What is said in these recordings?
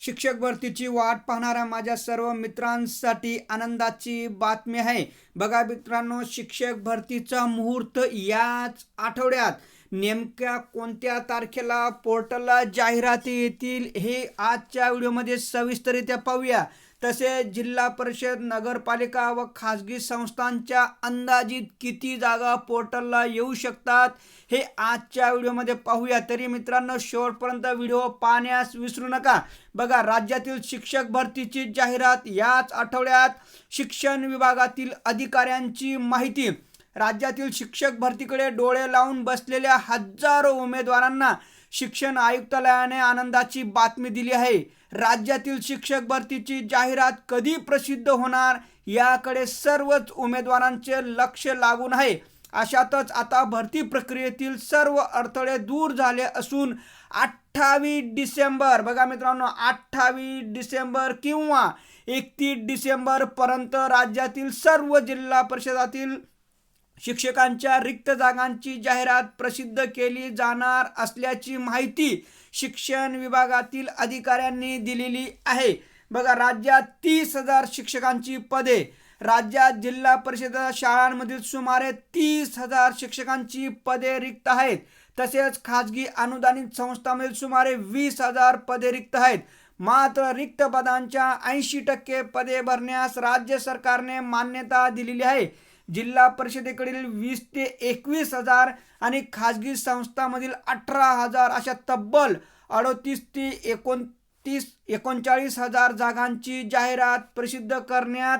शिक्षक भरतीची वाट पाहणाऱ्या माझ्या सर्व मित्रांसाठी आनंदाची बातमी आहे. बघा मित्रांनो शिक्षक भरतीचा मुहूर्त याच आठवड्यात. नेमक्या कोणत्या तारखेला पोर्टलला जाहिराती येतील हे आजच्या व्हिडिओमध्ये सविस्तरित्या पाहूया. तसेच जिल्हा परिषद नगरपालिका व खाजगी संस्थांच्या अंदाजित किती जागा पोर्टलला येऊ शकतात हे आजच्या व्हिडिओमध्ये पाहूया. तरी मित्रांनो शेवटपर्यंत व्हिडिओ पाहण्यास विसरू नका. बघा राज्यातील शिक्षक भरतीची जाहिरात याच आठवड्यात शिक्षण विभागातील अधिकाऱ्यांची माहिती राज्यातील शिक्षक भरतीकडे डोळे लावून बसलेल्या हजारो उमेदवारांना शिक्षण आयुक्तालयाने आनंदाची बातमी दिली आहे. राज्यातील शिक्षक भरतीची जाहिरात कधी प्रसिद्ध होणार याकडे सर्वच उमेदवारांचे लक्ष लागून आहे. अशातच आता भरती प्रक्रियेतील सर्व अडथळे दूर झाले असून अठ्ठावीस डिसेंबर बघा मित्रांनो अठ्ठावीस डिसेंबर किंवा एकतीस डिसेंबर पर्यंत राज्यातील सर्व जिल्हा परिषदातील शिक्षकांच्या रिक्त जागांची जाहिरात प्रसिद्ध केली जाणार असल्याची माहिती शिक्षण विभागातील अधिकाऱ्यांनी दिलेली आहे. बघा राज्यात तीस हजार शिक्षकांची पदे. राज्यात जिल्हा परिषद शाळांमधील सुमारे तीस हजार शिक्षकांची पदे रिक्त आहेत. तसेच खाजगी अनुदानित संस्थांमधील सुमारे वीस हजार पदे रिक्त आहेत. मात्र रिक्त पदांच्या ऐंशी टक्के पदे भरण्यास राज्य सरकारने मान्यता दिलेली आहे. जिल्हा परिषदेकडील वीस ते एकवीस हजार आणि खाजगी संस्थांमधील अठरा हजार अशा तब्बल अडोतीस ते एकोणतीस एकोणचाळीस हजार जागांची जाहिरात प्रसिद्ध करण्यात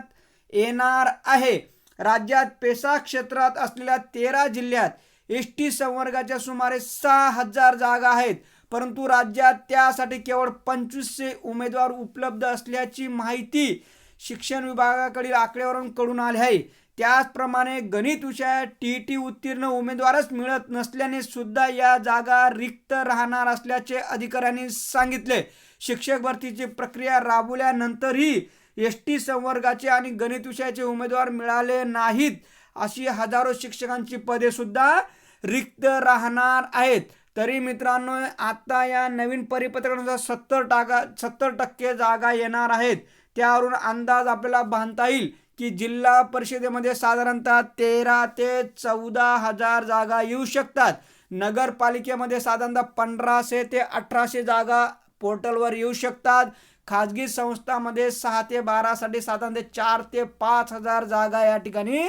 येणार आहे. राज्यात पेसा क्षेत्रात असलेल्या तेरा जिल्ह्यात एस टी संवर्गाच्या सुमारे सहा हजार जागा आहेत. परंतु राज्यात त्यासाठी केवळ पंचवीसशे उमेदवार उपलब्ध असल्याची माहिती शिक्षण विभागाकडील आकडेवरून कडून आले आहे. त्याचप्रमाणे गणित विषयात टी टी उत्तीर्ण उमेदवारच मिळत नसल्याने सुद्धा या जागा रिक्त राहणार असल्याचे अधिकाऱ्यांनी सांगितले. शिक्षक भरतीची प्रक्रिया राबवल्यानंतरही एस टी संवर्गाचे आणि गणित विषयाचे उमेदवार मिळाले नाहीत अशी हजारो शिक्षकांची पदे सुद्धा रिक्त राहणार आहेत. तरी मित्रांनो आता या नवीन परिपत्रकानुसार सत्तर टाका सत्तर टक्के जागा येणार आहेत. त्यावरून अंदाज आपल्याला बांधता येईल की जिल्हा परिषदेमध्ये साधारणतः तेरा ते चौदा हजार जागा येऊ शकतात. नगरपालिकेमध्ये साधारणतः पंधराशे ते अठराशे जागा पोर्टलवर येऊ शकतात. खाजगी संस्थामध्ये सहा ते बारासाठी साधारणतः चार ते पाच हजार जागा या ठिकाणी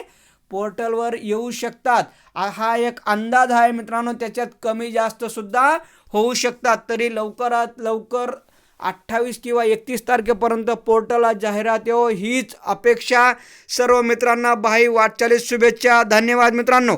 पोर्टलवर येऊ शकतात. हा एक अंदाज आहे मित्रांनो त्याच्यात कमी जास्त सुद्धा होऊ शकतात. तरी लवकरात लवकर अठ्ठावीस किंवा एकतीस तारखेपर्यंत पोर्टलला जाहिरात येऊ हीच अपेक्षा सर्व मित्रांना. भाई वाटचालीस शुभेच्छा. धन्यवाद मित्रांनो.